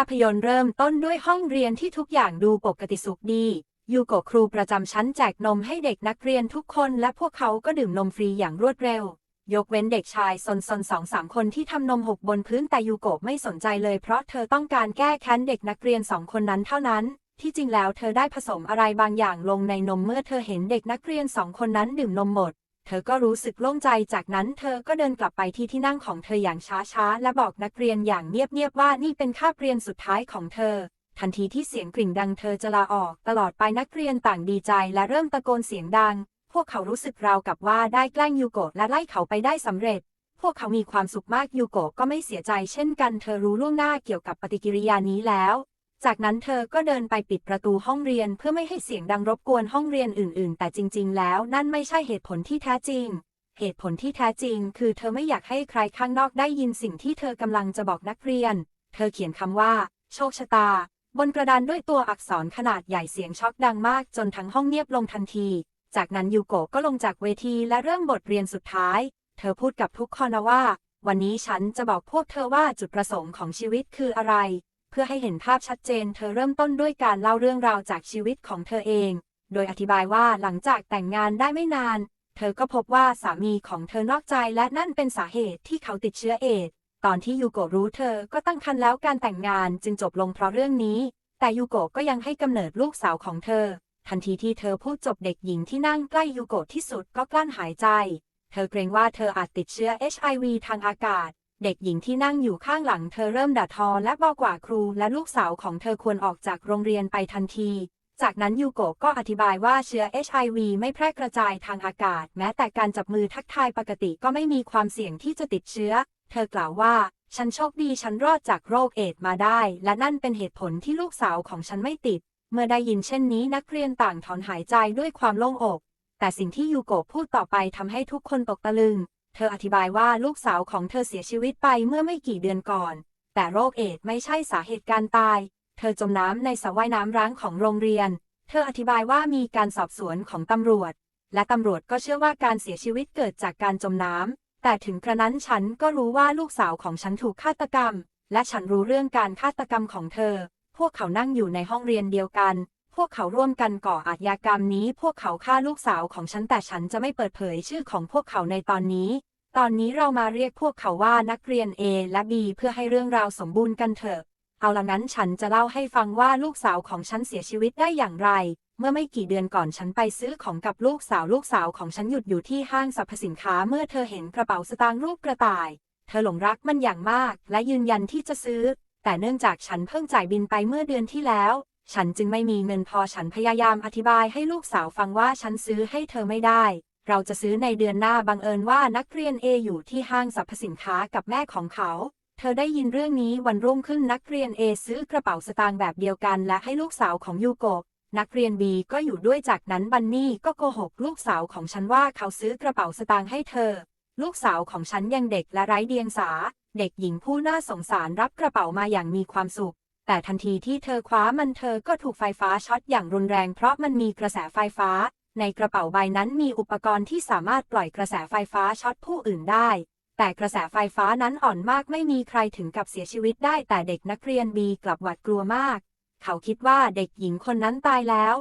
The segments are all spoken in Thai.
าพยนตร์เริ่มต้นด้วยห้องเรียนที่ทุกอย่างดูปกติสุขดี ยูโกะครูประจำชั้นแจกนมให้เด็กนักเรียนทุกคนและพวกเขาก็ดื่มนมฟรีอย่างรวดเร็ว ยกเว้นเด็กชายซนซนสองสามคนที่ทำนมหกบนพื้นแต่ยูโกะไม่สนใจเลยเพราะเธอต้องการแก้แค้นเด็กนักเรียนสองคนนั้นเท่านั้น ที่จริงแล้วเธอได้ผสมอะไรบางอย่างลงในนมเมื่อเธอเห็นเด็กนักเรียนสองคนนั้นดื่มนมหมด เธอก็รู้สึกโล่งใจ จากนั้นเธอก็เดินกลับไปที่ที่นั่งของเธออย่างช้าๆ และบอกนักเรียนอย่างเงียบๆว่านี่เป็นคาบเรียนสุดท้ายของเธอ ทันทีที่เสียงกริ่งดังเธอจะลาออก ตลอดไปนักเรียนต่างดีใจและเริ่มตะโกนเสียงดัง พวกเขารู้สึกราวกับว่าได้แกล้งยูโกะและไล่เขาไปได้สำเร็จ พวกเขามีความสุขมากยูโกะก็ไม่เสียใจเช่นกัน เธอรู้ล่วงหน้าเกี่ยวกับปฏิกิริยานี้แล้ว จากนั้นเธอก็เดินไปปิดประตูห้องเรียนเพื่อไม่ให้เสียงดังรบกวนห้องเรียนอื่น ๆ แต่จริง ๆ แล้วนั่นไม่ใช่เหตุผลที่แท้จริง เหตุผลที่แท้จริง คือเธอไม่อยากให้ใครข้างนอกได้ยินสิ่งที่เธอกำลังจะบอกนักเรียน เธอเขียนคำว่า โชคชะตา บนกระดานด้วยตัวอักษรขนาดใหญ่เสียงช็อกดังมากจนทั้งห้องเงียบลงทันที จากนั้นยูโกะก็ลงจากเวทีและเริ่มบทเรียนสุดท้าย เธอพูดกับทุกคนว่า วันนี้ฉันจะบอกพวกเธอว่าจุดประสงค์ของชีวิตคืออะไร พื่อให้เห็นภาพชัดเจน เธอเริ่มต้นด้วยการเล่าเรื่องราวจากชีวิตของเธอเอง โดยอธิบายว่าหลังจากแต่งงานได้ไม่นาน เธอก็พบว่าสามีของเธอนอกใจและนั่นเป็นสาเหตุที่เขาติดเชื้อเอดส์ตอนที่ยูโกะรู้เธอก็ตั้งครรภ์แล้วการแต่งงานจึงจบลงเพราะเรื่องนี้ แต่ยูโกะก็ยังให้กำเนิดลูกสาวของเธอ ทันทีที่เธอพูดจบเด็กหญิงที่นั่งใกล้ยูโกะที่สุดก็กลั้นหายใจ เธอเกรงว่าเธออาจติดเชื้อ HIV ทางอากาศ เด็กหญิงที่นั่งอยู่ข้างหลังเธอเริ่มด่าทอและบอกกว่าครูและลูกสาวของเธอควรออกจากโรงเรียนไปทันที จากนั้นยูโกะก็อธิบายว่าเชื้อ HIV ไม่แพร่กระจายทางอากาศ แม้แต่การจับมือทักทายปกติก็ไม่มีความเสี่ยงที่จะติดเชื้อ เธอกล่าวว่า ฉันโชคดีฉันรอดจากโรคเอดมาได้ และนั่นเป็นเหตุผลที่ลูกสาวของฉันไม่ติด เมื่อได้ยินเช่นนี้นักเรียนต่างถอนหายใจด้วยความโล่งอก แต่สิ่งที่ยูโกะพูดต่อไปทำให้ทุกคนตกตะลึง เธออธิบายว่าลูกสาวของเธอเสียชีวิตไปเมื่อไม่กี่เดือนก่อน แต่โรคเอดส์ไม่ใช่สาเหตุการตาย เธอจมน้ำในสระว่ายน้ำร้างของโรงเรียน เธออธิบายว่ามีการสอบสวนของตำรวจ และตำรวจก็เชื่อว่าการเสียชีวิตเกิดจากการจมน้ำ แต่ถึงกระนั้นฉันก็รู้ว่าลูกสาวของฉันถูกฆาตกรรม และฉันรู้เรื่องการฆาตกรรมของเธอ พวกเขานั่งอยู่ในห้องเรียนเดียวกัน พวกเขาร่วมกันก่ออาชญากรรมนี้ พวกเขาฆ่าลูกสาวของฉันแต่ฉันจะไม่เปิดเผยชื่อของพวกเขาในตอนนี้ ตอนนี้เรามาเรียกพวกเขาว่านักเรียน A และ B เพื่อให้เรื่องราวสมบูรณ์กันเถอะ เอาละนั้นฉันจะเล่าให้ฟังว่าลูกสาวของฉันเสียชีวิตได้อย่างไร เมื่อไม่กี่เดือนก่อนฉันไปซื้อของกับลูกสาวลูกสาวของฉันหยุดอยู่ที่ห้างสรรพสินค้าเมื่อเธอเห็นกระเป๋าสตางค์รูปกระต่าย เธอหลงรักมันอย่างมาก และยืนยันที่จะซื้อ แต่เนื่องจากฉันเพิ่งจ่ายบินไปเมื่อเดือนที่แล้ว ฉันจึงไม่มีเงินพอฉันพยายามอธิบายให้ลูกสาวฟังว่าฉันซื้อให้เธอไม่ได้ เราจะซื้อในเดือนหน้าบังเอิญว่านักเรียนเออยู่ที่ห้างสรรพสินค้ากับแม่ของเขา เธอได้ยินเรื่องนี้วันรุ่งขึ้นนักเรียน A ซื้อกระเป๋าสตางค์แบบเดียวกัน และให้ลูกสาวของยูโกะนักเรียน B ก็อยู่ด้วยจากนั้นบันนี่ก็โกหกลูกสาวของฉันว่าเขาซื้อกระเป๋าสตางค์ให้เธอ ลูกสาวของฉันยังเด็กและไร้เดียงสา เด็กหญิงผู้น่าสงสารรับกระเป๋ามาอย่างมีความสุข แต่ทันทีที่เธอคว้ามันเธอก็ถูกไฟฟ้าช็อตอย่างรุนแรงเพราะมันมีกระแสไฟฟ้า ในกระเป๋าใบนั้นมีอุปกรณ์ที่สามารถปล่อยกระแสไฟฟ้าช็อตผู้อื่นได้ แต่กระแสไฟฟ้านั้นอ่อนมากไม่มีใครถึงกับเสียชีวิตได้แต่เด็กนักเรียนบีกลับหวาดกลัวมาก เขาคิดว่าเด็กหญิงคนนั้นตายแล้ว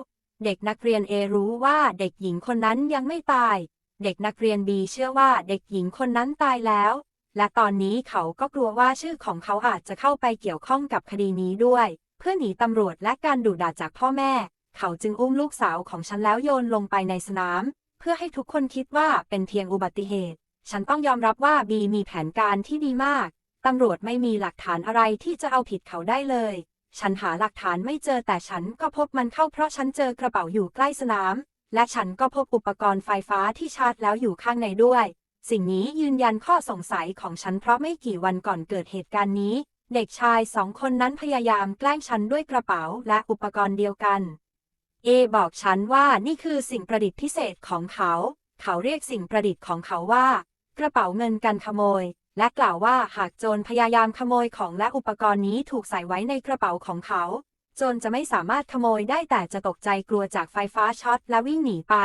เด็กนักเรียนเอรู้ว่าเด็กหญิงคนนั้นยังไม่ตาย เด็กนักเรียนบีเชื่อว่าเด็กหญิงคนนั้นตายแล้ว และตอนนี้เขาก็กลัวว่าชื่อของเขาอาจจะเข้าไปเกี่ยวข้องกับคดีนี้ด้วย เพื่อหนีตำรวจและการดุด่าจากพ่อแม่ เขาจึงอุ้มลูกสาวของฉันแล้วโยนลงไปในสนาม เพื่อให้ทุกคนคิดว่าเป็นเพียงอุบัติเหตุ ฉันต้องยอมรับว่าบีมีแผนการที่ดีมากตำรวจไม่มีหลักฐานอะไรที่จะเอาผิดเขาได้เลย ฉันหาหลักฐานไม่เจอแต่ฉันก็พบมันเข้าเพราะฉันเจอกระเป๋าอยู่ใกล้สนาม และฉันก็พบอุปกรณ์ไฟฟ้าที่ชาร์จแล้วอยู่ข้างในด้วย สิ่งนี้ยืนยันข้อสงสัยของฉันเพราะไม่กี่วันก่อนเกิดเหตุการณ์นี้ เด็กชายสองคนนั้นพยายามแกล้งฉันด้วยกระเป๋าและอุปกรณ์เดียวกัน เอบอกฉันว่านี่คือสิ่งประดิษฐ์พิเศษของเขา เขาเรียกสิ่งประดิษฐ์ของเขาว่า กระเป๋าเงินกันขโมย และกล่าวว่าหากโจรพยายามขโมยของและอุปกรณ์นี้ถูกใส่ไว้ในกระเป๋าของเขา โจรจะไม่สามารถขโมยได้แต่จะตกใจกลัวจากไฟฟ้าช็อตและวิ่งหนีไป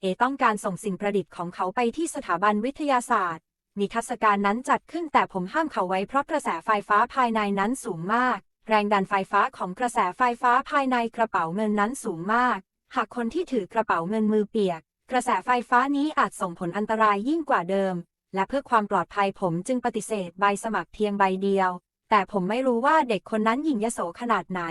เอต้องการส่งสิ่งประดิษฐ์ของเขาไปที่สถาบันวิทยาศาสตร์ นิทรรศการนั้นจัดขึ้นแต่ผมห้ามเขาไว้เพราะกระแสไฟฟ้าภายในนั้นสูงมาก แรงดันไฟฟ้าของกระแสไฟฟ้าภายในกระเป๋าเงินนั้นสูงมาก หากคนที่ถือกระเป๋าเงินมือเปียก กระแสไฟฟ้านี้อาจส่งผลอันตรายยิ่งกว่าเดิม และเพื่อความปลอดภัยผมจึงปฏิเสธใบสมัครเพียงใบเดียว แต่ผมไม่รู้ว่าเด็กคนนั้นหยิ่งยโสขนาดไหน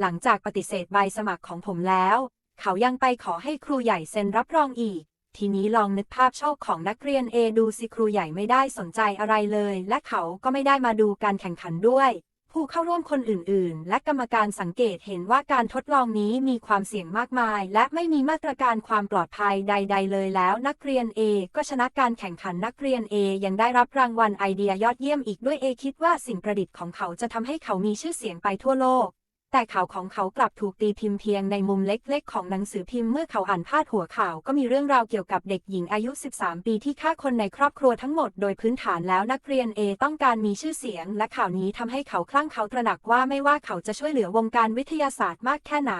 หลังจากปฏิเสธใบสมัครของผมแล้ว เขายังไปขอให้ครูใหญ่เซ็นรับรองอีก ทีนี้ลองนึกภาพโชคของนักเรียนเอดูสิครูใหญ่ไม่ได้สนใจอะไรเลย และเขาก็ไม่ได้มาดูการแข่งขันด้วย ผู้เข้าร่วมคนอื่น ๆ และกรรมการสังเกตเห็นว่าการทดลองนี้มีความเสี่ยงมากมาย และไม่มีมาตรการความปลอดภัยใด ๆ เลยแล้ว นักเรียน A ก็ชนะการแข่งขันนักเรียน A ยังได้รับรางวัลไอเดียยอดเยี่ยมอีกด้วย A คิดว่าสิ่งประดิษฐ์ของเขาจะทำให้เขามีชื่อเสียงไปทั่วโลก แต่ข่าวของเขากลับถูกตีพิมพ์เพียงในมุมเล็กๆ ของหนังสือพิมพ์เมื่อเขาอ่านพาดหัวข่าวก็มีเรื่องราวเกี่ยวกับเด็กหญิงอายุ 13 ปีที่ฆ่าคนในครอบครัวทั้งหมดโดยพื้นฐานแล้วนักเรียน A ต้องการมีชื่อเสียง และข่าวนี้ทำให้เขาคลั่งเขาตระหนักว่าไม่ว่าเขาจะช่วยเหลือวงการวิทยาศาสตร์มากแค่ไหน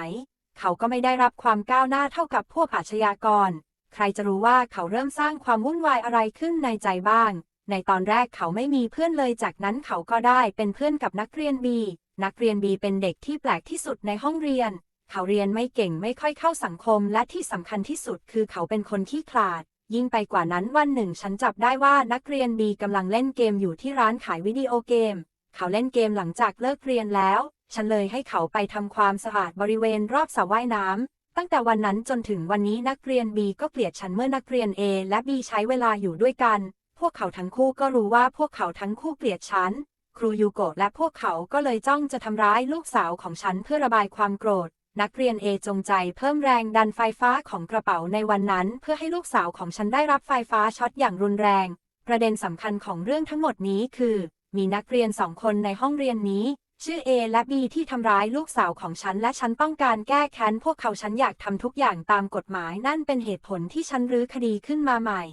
เขาก็ไม่ได้รับความก้าวหน้าเท่ากับพวกอาชญากร ใครจะรู้ว่าเขาเริ่มสร้างความวุ่นวายอะไรขึ้นในใจบ้าง ในตอนแรกเขาไม่มีเพื่อนเลยจากนั้นเขาก็ได้เป็นเพื่อนกับนักเรียนบี นักเรียนบีเป็นเด็กที่แปลกที่สุดในห้องเรียน เขาเรียนไม่เก่งไม่ค่อยเข้าสังคม และที่สำคัญที่สุดคือเขาเป็นคนขี้ขลาด ยิ่งไปกว่านั้นวันหนึ่งฉันจับได้ว่านักเรียนบีกำลังเล่นเกมอยู่ที่ร้านขายวิดีโอเกม เขาเล่นเกมหลังจากเลิกเรียนแล้ว ฉันเลยให้เขาไปทำความสะอาดบริเวณรอบสระว่ายน้ำตั้งแต่วันนั้นจนถึงวันนี้นักเรียนบีก็เกลียดฉันเมื่อนักเรียน A และ B ใช้เวลาอยู่ด้วยกัน พวกเขาทั้งคู่ก็รู้ว่าพวกเขาทั้งคู่เกลียดฉัน ครูยูโกะและพวกเขาก็เลยจ้องจะทำร้ายลูกสาวของฉันเพื่อระบายความโกรธ นักเรียน A จงใจเพิ่มแรงดันไฟฟ้าของกระเป๋าในวันนั้น เพื่อให้ลูกสาวของฉันได้รับไฟฟ้าช็อตอย่างรุนแรง ประเด็นสำคัญของเรื่องทั้งหมดนี้คือ มีนักเรียนสองคนในห้องเรียนนี้ ชื่อ A และ B ที่ทำร้ายลูกสาวของฉัน และฉันต้องการแก้แค้นพวกเขาฉันอยากทำทุกอย่างตามกฎหมายนั่นเป็นเหตุผลที่ฉันรื้อคดีขึ้นมาใหม่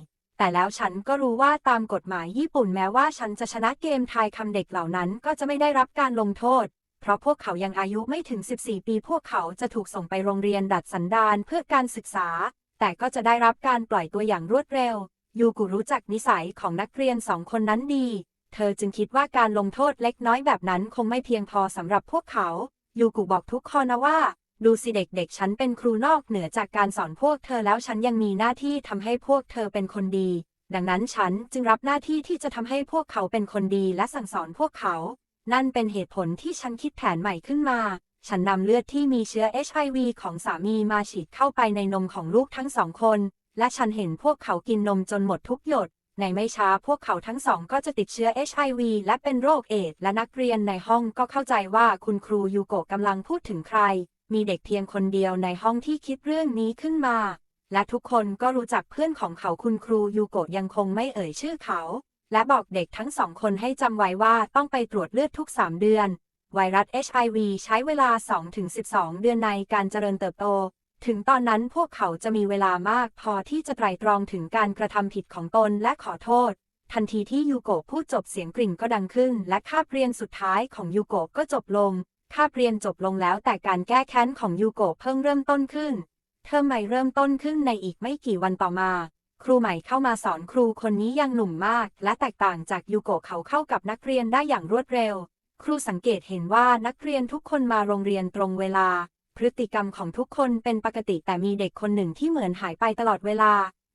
แต่แล้วฉันก็รู้ว่าตามกฎหมายญี่ปุ่นแม้ว่าฉันจะชนะเกมทายคำเด็กเหล่านั้นก็จะไม่ได้รับการลงโทษ เพราะพวกเขายังอายุไม่ถึง 14 ปี พวกเขาจะถูกส่งไปโรงเรียนดัดสันดานเพื่อการศึกษา แต่ก็จะได้รับการปล่อยตัวอย่างรวดเร็ว ยูกุรู้จักนิสัยของนักเรียนสองคนนั้นดี เธอจึงคิดว่าการลงโทษเล็กน้อยแบบนั้นคงไม่เพียงพอสำหรับพวกเขา ยูกุบอกทุกคนนะว่า ดูสิเด็กๆ ฉันเป็นครูนอกเหนือจากการสอนพวกเธอแล้วฉันยังมีหน้าที่ทำให้พวกเธอเป็นคนดี ดังนั้นฉันจึงรับหน้าที่ที่จะทำให้พวกเขาเป็นคนดีและสั่งสอนพวกเขา นั่นเป็นเหตุผลที่ฉันคิดแผนใหม่ขึ้นมา ฉันนำเลือดที่มีเชื้อ HIV ของสามีมาฉีดเข้าไปในนมของลูกทั้งสองคน และฉันเห็นพวกเขากินนมจนหมดทุกหยดในไม่ช้าพวกเขาทั้งสองก็จะติดเชื้อ HIV และเป็นโรคเอดส์และนักเรียนในห้องก็เข้าใจว่าคุณครูยูโกะกำลังพูดถึงใคร มีเด็กเพียงคนเดียวในห้องที่คิดเรื่องนี้ขึ้นมา และทุกคนก็รู้จักเพื่อนของเขาคุณครูยูโกะยังคงไม่เอ่ยชื่อเขา และบอกเด็กทั้งสองคนให้จำไว้ว่าต้องไปตรวจเลือดทุก 3 เดือน ไวรัส HIV ใช้เวลา 2-12 เดือนในการเจริญเติบโต ถึงตอนนั้นพวกเขาจะมีเวลามากพอที่จะไตรตรองถึงการกระทำผิดของตนและขอโทษทันทีที่ยูโกะพูดจบเสียงกริ่งก็ดังขึ้น และคาบเรียนสุดท้ายของยูโกะก็จบลง คาบเรียนจบลงแล้วแต่การแก้แค้นของยูโกะเพิ่งเริ่มต้นขึ้น เทอมใหม่เริ่มต้นขึ้นในอีกไม่กี่วันต่อมา ครูใหม่เข้ามาสอนครูคนนี้ยังหนุ่มมาก และแตกต่างจากยูโกะเขาเข้ากับนักเรียนได้อย่างรวดเร็ว ครูสังเกตเห็นว่านักเรียนทุกคนมาโรงเรียนตรงเวลา พฤติกรรมของทุกคนเป็นปกติแต่มีเด็กคนหนึ่งที่เหมือนหายไปตลอดเวลา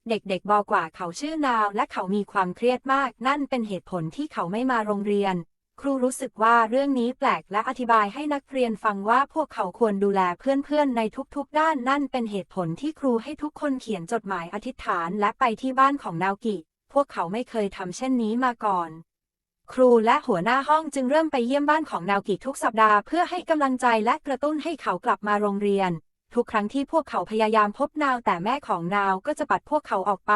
เด็กๆบอกว่าเขาชื่อนาว และเขามีความเครียดมาก นั่นเป็นเหตุผลที่เขาไม่มาโรงเรียน ครูรู้สึกว่าเรื่องนี้แปลกและอธิบายให้นักเรียนฟังว่าพวกเขาควรดูแลเพื่อนๆ ในทุกๆ ด้านนั่นเป็นเหตุผลที่ครูให้ทุกคนเขียนจดหมายอธิษฐานและไปที่บ้านของนาวกิ พวกเขาไม่เคยทำเช่นนี้มาก่อน ครูและหัวหน้าห้องจึงเริ่มไปเยี่ยมบ้านของนาวกิทุกสัปดาห์เพื่อให้กำลังใจและกระตุ้นให้เขากลับมาโรงเรียน ทุกครั้งที่พวกเขาพยายามพบนาวแต่แม่ของนาวก็จะปัดพวกเขาออกไป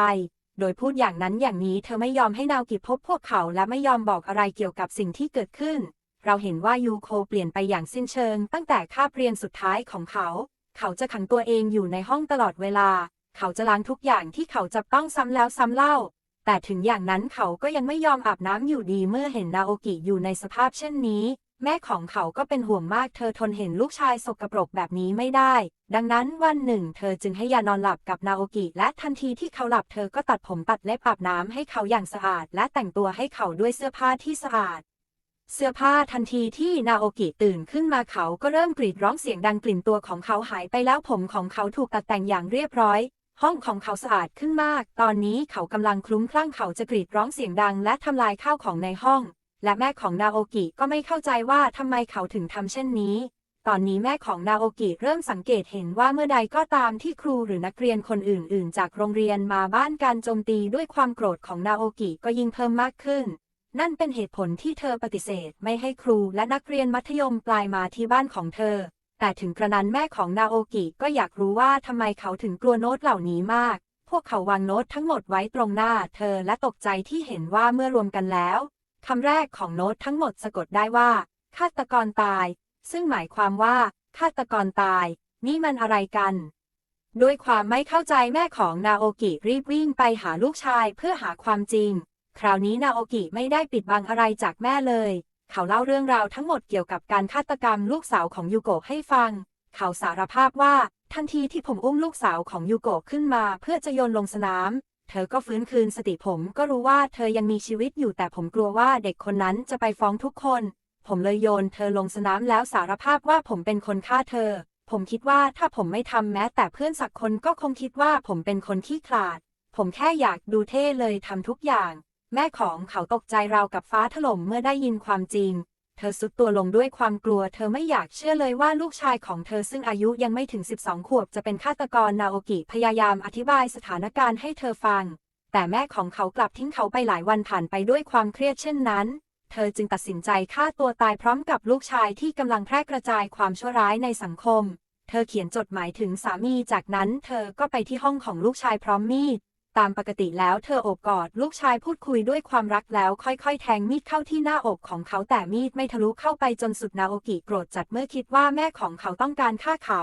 โดยพูดอย่างนั้นอย่างนี้เธอไม่ยอมให้นาวกิพบพวกเขาและไม่ยอมบอกอะไรเกี่ยวกับสิ่งที่เกิดขึ้น เราเห็นว่ายูโคเปลี่ยนไปอย่างสิ้นเชิง ตั้งแต่คาบเรียนสุดท้ายของเขา เขาจะขังตัวเองอยู่ในห้องตลอดเวลา เขาจะล้างทุกอย่างที่เขาจับต้องซ้ำแล้วซ้ำเล่า แต่ถึงอย่างนั้นเขาก็ยังไม่ยอมอาบน้ำอยู่ดีเมื่อเห็นนาโอกิอยู่ในสภาพเช่นนี้ แม่ของเขาก็เป็นห่วงมากเธอทนเห็นลูกชายสกปรกแบบนี้ไม่ได้ ดังนั้นวันหนึ่ง เธอจึงให้ยานอนหลับกับนาโอกิ และทันทีที่เขาหลับเธอก็ตัดผมตัดเล็บอาบน้ำให้เขาอย่างสะอาด และแต่งตัวให้เขาด้วยเสื้อผ้าที่สะอาด เสื้อผ้าทันทีที่นาโอกิตื่นขึ้นมาเขาก็เริ่มกรีดร้องเสียงดังกลิ่นตัวของเขาหายไปแล้วผมของเขาถูกตัดแต่งอย่างเรียบร้อยห้องของเขาสะอาดขึ้นมาก ตอนนี้เขากำลังคลุ้มคลั่งเขาจะกรีดร้องเสียงดังและทำลายข้าวของในห้อง และแม่ของนาโอกิก็ไม่เข้าใจว่าทำไมเขาถึงทำเช่นนี้ ตอนนี้แม่ของนาโอกิเริ่มสังเกตเห็นว่าเมื่อใดก็ตามที่ครูหรือนักเรียนคนอื่น ๆ จากโรงเรียนมาบ้านการโจมตีด้วยความโกรธของนาโอกิก็ยิ่งเพิ่มมากขึ้น นั่นเป็นเหตุผลที่เธอปฏิเสธ ไม่ให้ครูและนักเรียนมัธยมปลายมาที่บ้านของเธอ แต่ถึงกระนั้นแม่ของนาโอกิก็อยากรู้ว่าทำไมเขาถึงกลัวโน้ตเหล่านี้มาก พวกเขาวางโน้ตทั้งหมดไว้ตรงหน้า เธอและตกใจที่เห็นว่าเมื่อรวมกันแล้ว คำแรกของโน้ตทั้งหมดสะกดได้ว่า ฆาตกรตาย ซึ่งหมายความว่า ฆาตกรตาย นี่มันอะไรกัน ด้วยความไม่เข้าใจแม่ของนาโอกิรีบวิ่งไปหาลูกชายเพื่อหาความจริง คราวนี้นาโอกิไม่ได้ปิดบังอะไรจากแม่เลย เขาเล่าเรื่องราวทั้งหมดเกี่ยวกับการฆาตกรรมลูกสาวของยูโกะให้ฟัง เขาสารภาพว่าทันทีที่ผมอุ้มลูกสาวของยูโกะขึ้นมาเพื่อจะโยนลงสนาม เธอก็ฟื้นคืนสติผมก็รู้ว่าเธอยังมีชีวิตอยู่แต่ผมกลัวว่าเด็กคนนั้นจะไปฟ้องทุกคน ผมเลยโยนเธอลงสนามแล้วสารภาพว่าผมเป็นคนฆ่าเธอ ผมคิดว่าถ้าผมไม่ทำแม้แต่เพื่อนสักคนก็คงคิดว่าผมเป็นคนขี้ขลาด ผมแค่อยากดูเท่เลยทำทุกอย่าง แม่ของเขาตกใจราวกับฟ้าถล่มเมื่อได้ยินความจริง เธอสุดตัวลงด้วยความกลัว เธอไม่อยากเชื่อเลยว่าลูกชายของเธอซึ่งอายุยังไม่ถึง 12 ขวบจะเป็นฆาตกรนาโอกิพยายามอธิบายสถานการณ์ให้เธอฟัง แต่แม่ของเขากลับทิ้งเขาไปหลายวันผ่านไปด้วยความเครียดเช่นนั้น เธอจึงตัดสินใจฆ่าตัวตายพร้อมกับลูกชายที่กำลังแพร่กระจายความชั่วร้ายในสังคม เธอเขียนจดหมายถึงสามีจากนั้น เธอก็ไปที่ห้องของลูกชายพร้อมมีด ตามปกติแล้วเธอโอบกอดลูกชายพูดคุยด้วยความรักแล้วค่อยๆ แทงมีดเข้าที่หน้าอกของเขาแต่มีดไม่ทะลุเข้าไปจนสุดนาโอกิโกรธจัดเมื่อคิดว่าแม่ของเขาต้องการฆ่าเขา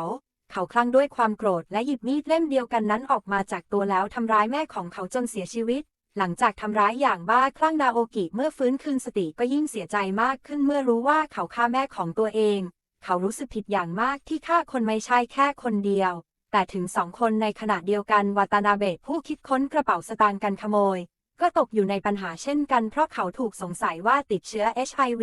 เขาคลั่งด้วยความโกรธและหยิบมีดเล่มเดียวกันนั้นออกมาจากตัวแล้วทำร้ายแม่ของเขาจนเสียชีวิต หลังจากทำร้ายอย่างบ้าคลั่งนาโอกิเมื่อฟื้นคืนสติก็ยิ่งเสียใจมากขึ้นเมื่อรู้ว่าเขาฆ่าแม่ของตัวเอง เขารู้สึกผิดอย่างมากที่ฆ่าคนไม่ใช่แค่คนเดียว แต่ถึงสองคนในขณะเดียวกันวาตานาเบะผู้คิดค้นกระเป๋าสตางค์กันขโมย ก็ตกอยู่ในปัญหาเช่นกันเพราะเขาถูกสงสัยว่าติดเชื้อ HIV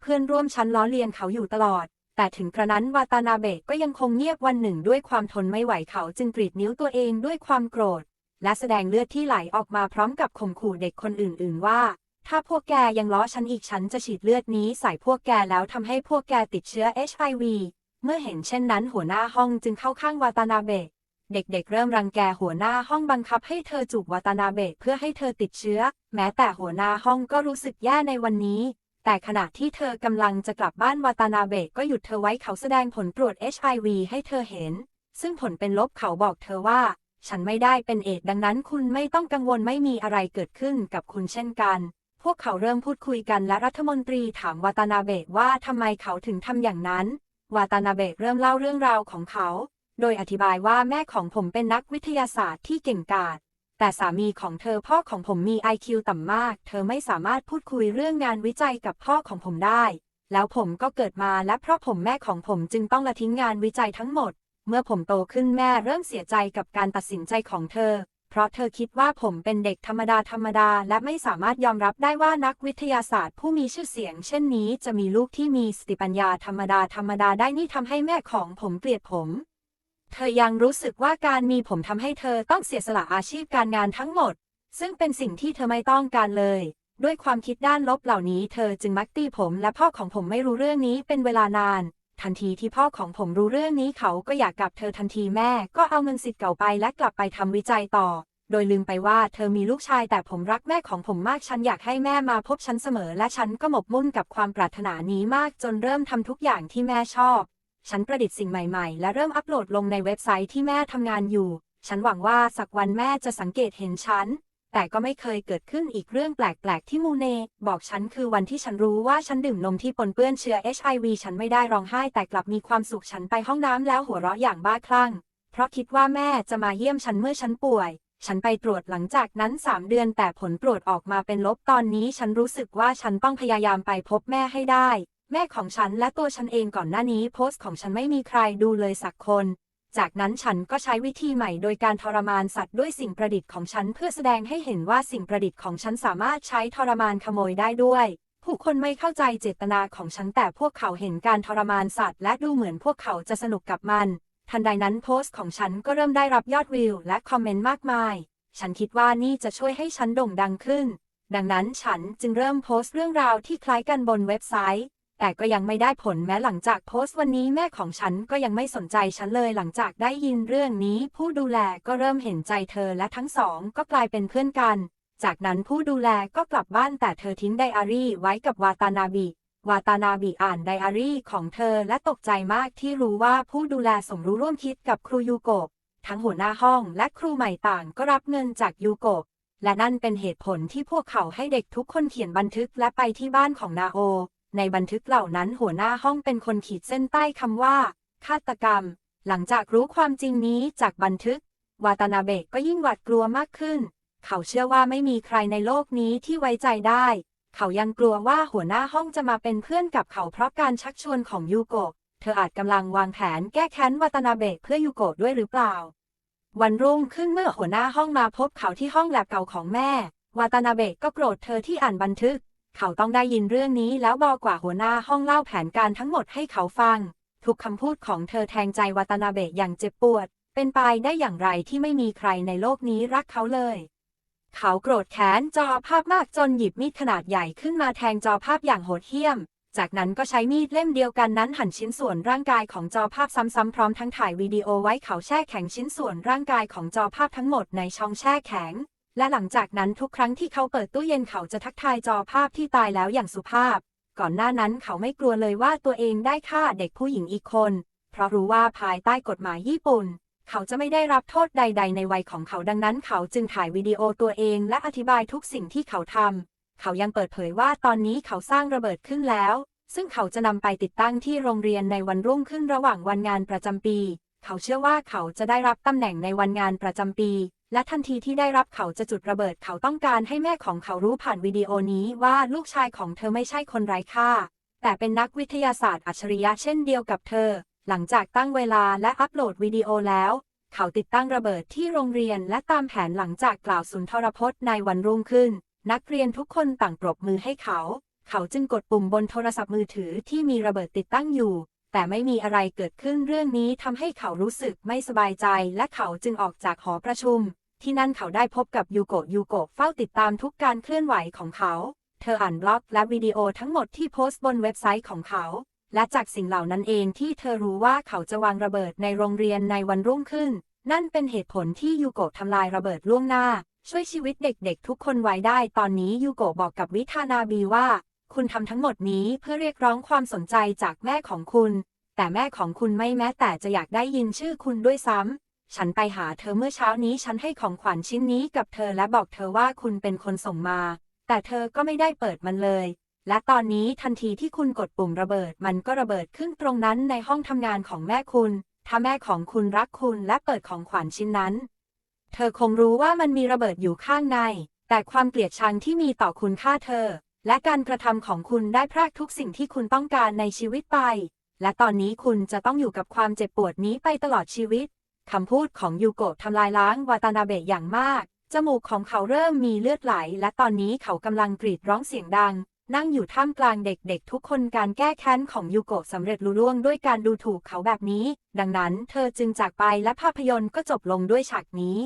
เพื่อนร่วมชั้นล้อเลียนเขาอยู่ตลอด แต่ถึงกระนั้นวาตานาเบะก็ยังคงเงียบวันหนึ่งด้วยความทนไม่ไหวเขาจึงกรีดนิ้วตัวเองด้วยความโกรธ และแสดงเลือดที่ไหลออกมาพร้อมกับข่มขู่เด็กคนอื่น ๆ ว่าถ้าพวกแกยังล้อฉันอีกฉันจะฉีดเลือดนี้ใส่พวกแกแล้วทำให้พวกแกติดเชื้อ HIV เมื่อเห็นเช่นนั้นหัวหน้าห้องจึงเข้าข้างวาตานาเบะ เด็กๆ เริ่มรังแกหัวหน้าห้องบังคับให้เธอจูบวาตานาเบะเพื่อให้เธอติดเชื้อ แม้แต่หัวหน้าห้องก็รู้สึกแย่ในวันนี้ แต่ขณะที่เธอกำลังจะกลับบ้านวาตานาเบะก็หยุดเธอไว้เขาแสดงผลตรวจ HIV ให้เธอเห็น ซึ่งผลเป็นลบเขาบอกเธอว่า ฉันไม่ได้เป็นเอดดังนั้นคุณไม่ต้องกังวลไม่มีอะไรเกิดขึ้นกับคุณเช่นกันพวกเขาเริ่มพูดคุยกันและรัฐมนตรีถามวาตานาเบะว่าทำไมเขาถึงทำอย่างนั้น วาตานาเบะเริ่มเล่าเรื่องราวของเขา โดยอธิบายว่าแม่ของผมเป็นนักวิทยาศาสตร์ที่เก่งกาจ แต่สามีของเธอพ่อของผมมี IQ ต่ำมาก เธอไม่สามารถพูดคุยเรื่องงานวิจัยกับพ่อของผมได้ แล้วผมก็เกิดมาและเพราะผมแม่ของผมจึงต้องละทิ้งงานวิจัยทั้งหมด เมื่อผมโตขึ้นแม่เริ่มเสียใจกับการตัดสินใจของเธอ ราะเธอคิดว่าผมเป็นเด็กธรรมดาธรรมดา และไม่สามารถยอมรับได้ว่านักวิทยาศาสตร์ ผู้มีชื่อเสียง เช่นนี้จะมีลูกที่มีสติปัญญาธรรมดาธรรมดาได้นี่ทำให้แม่ของผมเกลียดผม เธอยังรู้สึกว่าการมีผมทำให้เธอต้องเสียสละอาชีพการงานทั้งหมด ซึ่งเป็นสิ่งที่เธอไม่ต้องการเลย ด้วยความคิดด้านลบเหล่านี้ เธอจึงมักตีผมและพ่อของผมไม่รู้เรื่องนี้เป็นเวลานาน ทันทีที่พ่อของผมรู้เรื่องนี้เขาก็อยากกลับเธอทันทีแม่ก็เอาเงินสิทธิ์เก่าไปและกลับไปทำวิจัยต่อ โดยลืมไปว่าเธอมีลูกชายแต่ผมรักแม่ของผมมากฉันอยากให้แม่มาพบฉันเสมอ และฉันก็หมกมุ่นกับความปรารถนานี้มากจนเริ่มทำทุกอย่างที่แม่ชอบ ฉันประดิษฐ์สิ่งใหม่ๆ และเริ่มอัปโหลดลงในเว็บไซต์ที่แม่ทำงานอยู่ ฉันหวังว่าสักวันแม่จะสังเกตเห็นฉัน แต่ก็ไม่เคยเกิดขึ้นอีกเรื่องแปลก ๆ ที่มูเน บอกฉันคือวันที่ฉันรู้ว่าฉันดื่มนมที่ปนเปื้อนเชื้อ HIV ฉันไม่ได้ร้องไห้แต่กลับมีความสุขฉันไปห้องน้ำแล้วหัวเราะอย่างบ้าคลั่ง เพราะคิดว่าแม่จะมาเยี่ยมฉันเมื่อฉันป่วย ฉันไปตรวจหลังจากนั้น 3 เดือนแต่ผลตรวจออกมาเป็นลบตอนนี้ ฉันรู้สึกว่าฉันต้องพยายามไปพบแม่ให้ได้ แม่ของฉันและตัวฉันเองก่อนหน้านี้โพสต์ของฉันไม่มีใครดูเลยสักคน จากนั้นฉันก็ใช้วิธีใหม่โดยการทรมานสัตว์ด้วยสิ่งประดิษฐ์ของฉันเพื่อแสดงให้เห็นว่าสิ่งประดิษฐ์ของฉันสามารถใช้ทรมานขโมยได้ด้วย ผู้คนไม่เข้าใจเจตนาของฉันแต่พวกเขาเห็นการทรมานสัตว์ และดูเหมือนพวกเขาจะสนุกกับมัน ทันใดนั้นโพสต์ของฉันก็เริ่มได้รับยอดวิวและคอมเมนต์มากมาย ฉันคิดว่านี่จะช่วยให้ฉันโด่งดังขึ้น ดังนั้นฉันจึงเริ่มโพสต์เรื่องราวที่คล้ายกันบนเว็บไซต์ แต่ก็ยังไม่ได้ผลแม้หลังจากโพสต์วันนี้แม่ของฉันก็ยังไม่สนใจฉันเลยหลังจากได้ยินเรื่องนี้ ผู้ดูแลก็เริ่มเห็นใจเธอและทั้งสองก็กลายเป็นเพื่อนกัน จากนั้นผู้ดูแลก็กลับบ้านแต่เธอทิ้งไดอารี่ไว้กับวาตานาบิวาตานาบิอ่านไดอารี่ของเธอและตกใจมากที่รู้ว่าผู้ดูแลสมรู้ร่วมคิดกับครูยูโกะทั้งหัวหน้าห้องและครูใหม่ต่างก็รับเงินจากยูโกะและนั่นเป็นเหตุผลที่พวกเขาให้เด็กทุกคนเขียนบันทึกและไปที่บ้านของนาโอ ในบันทึกเหล่านั้นหัวหน้าห้องเป็นคนขีดเส้นใต้คำว่า ฆาตกรรม หลังจากรู้ความจริงนี้จากบันทึก วาตานาเบะก็ยิ่งหวาดกลัวมากขึ้น เขาเชื่อว่าไม่มีใครในโลกนี้ที่ไว้ใจได้ เขายังกลัวว่าหัวหน้าห้องจะมาเป็นเพื่อนกับเขาเพราะการชักชวนของยูโกะเธออาจกำลังวางแผนแก้แค้นวาตานาเบะเพื่อยูโกะด้วยหรือเปล่า วันรุ่งขึ้นเมื่อหัวหน้าห้องมาพบเขาที่ห้องแลบเก่าของแม่ วาตานาเบะก็โกรธเธอที่อ่านบันทึก เขาต้องได้ยินเรื่องนี้แล้วบอกกว่าหัวหน้าห้องเล่าแผนการทั้งหมดให้เขาฟัง ทุกคำพูดของเธอแทงใจวาตนาเบะอย่างเจ็บปวด เป็นไปได้อย่างไรที่ไม่มีใครในโลกนี้รักเขาเลย เขาโกรธแค้นจอภาพมากจนหยิบมีดขนาดใหญ่ขึ้นมาแทงจอภาพอย่างโหดเหี้ยม จากนั้นก็ใช้มีดเล่มเดียวกันนั้นหั่นชิ้นส่วนร่างกายของจอภาพซ้ำๆพร้อมทั้งถ่ายวิดีโอไว้เขาแช่แข็งชิ้นส่วนร่างกายของจอภาพทั้งหมดในช่องแช่แข็ง และหลังจากนั้นทุกครั้งที่เขาเปิดตู้เย็นเขาจะทักทายจอภาพที่ตายแล้วอย่างสุภาพ ก่อนหน้านั้นเขาไม่กลัวเลยว่าตัวเองได้ฆ่าเด็กผู้หญิงอีกคน เพราะรู้ว่าภายใต้กฎหมายญี่ปุ่น เขาจะไม่ได้รับโทษใด ๆ ในวัยของเขาดังนั้น เขาจึงถ่ายวิดีโอตัวเองและอธิบายทุกสิ่งที่เขาทำเขายังเปิดเผยว่าตอนนี้เขาสร้างระเบิดขึ้นแล้ว ซึ่งเขาจะนำไปติดตั้งที่โรงเรียนในวันรุ่งขึ้นระหว่างวันงานประจำปี เขาเชื่อว่าเขาจะได้รับตำแหน่งในวันงานประจำปี และทันทีที่ได้รับเขาจะจุดระเบิดเขาต้องการให้แม่ของเขารู้ผ่านวิดีโอนี้ว่าลูกชายของเธอไม่ใช่คนไร้ค่า แต่เป็นนักวิทยาศาสตร์อัจฉริยะเช่นเดียวกับเธอ หลังจากตั้งเวลาและอัปโหลดวิดีโอแล้ว เขาติดตั้งระเบิดที่โรงเรียนและตามแผนหลังจากกล่าวสุนทรพจน์ในวันรุ่งขึ้น นักเรียนทุกคนต่างปรบมือให้เขา เขาจึงกดปุ่มบนโทรศัพท์มือถือที่มีระเบิดติดตั้งอยู่ แต่ไม่มีอะไรเกิดขึ้นเรื่องนี้ทำให้เขารู้สึกไม่สบายใจ และเขาจึงออกจากหอประชุม ที่นั่นเขาได้พบกับยูโกะยูโกะเฝ้าติดตามทุกการเคลื่อนไหวของเขา เธออ่านบล็อกและวิดีโอทั้งหมดที่โพสต์บนเว็บไซต์ของเขา และจากสิ่งเหล่านั้นเองที่เธอรู้ว่าเขาจะวางระเบิดในโรงเรียนในวันรุ่งขึ้น นั่นเป็นเหตุผลที่ยูโกะทำลายระเบิดล่วงหน้า ช่วยชีวิตเด็กๆ ทุกคนไว้ได้ ตอนนี้ยูโกะบอกกับวิธานาบีว่า คุณทำทั้งหมดนี้เพื่อเรียกร้องความสนใจจากแม่ของคุณ แต่แม่ของคุณไม่แม้แต่จะอยากได้ยินชื่อคุณด้วยซ้ำ ฉันไปหาเธอเมื่อเช้านี้ฉันให้ของขวัญชิ้นนี้กับเธอและบอกเธอว่าคุณเป็นคนส่งมา แต่เธอก็ไม่ได้เปิดมันเลย และตอนนี้ทันทีที่คุณกดปุ่มระเบิดมันก็ระเบิดขึ้นตรงนั้นในห้องทำงานของแม่คุณ ถ้าแม่ของคุณรักคุณและเปิดของขวัญชิ้นนั้น เธอคงรู้ว่ามันมีระเบิดอยู่ข้างใน แต่ความเกลียดชังที่มีต่อคุณฆ่าเธอ และการกระทำของคุณได้พรากทุกสิ่งที่คุณต้องการในชีวิตไป และตอนนี้คุณจะต้องอยู่กับความเจ็บปวดนี้ไปตลอดชีวิต คำพูดของยูโกะทำลายล้างวาตานาเบะอย่างมาก จมูกของเขาเริ่มมีเลือดไหล และตอนนี้เขากำลังกรีดร้องเสียงดัง นั่งอยู่ท่ามกลางเด็กๆ ทุกคนการแก้แค้นของยูโกะสำเร็จลุล่วงด้วยการดูถูกเขาแบบนี้ ดังนั้นเธอจึงจากไปและภาพยนตร์ก็จบลงด้วยฉากนี้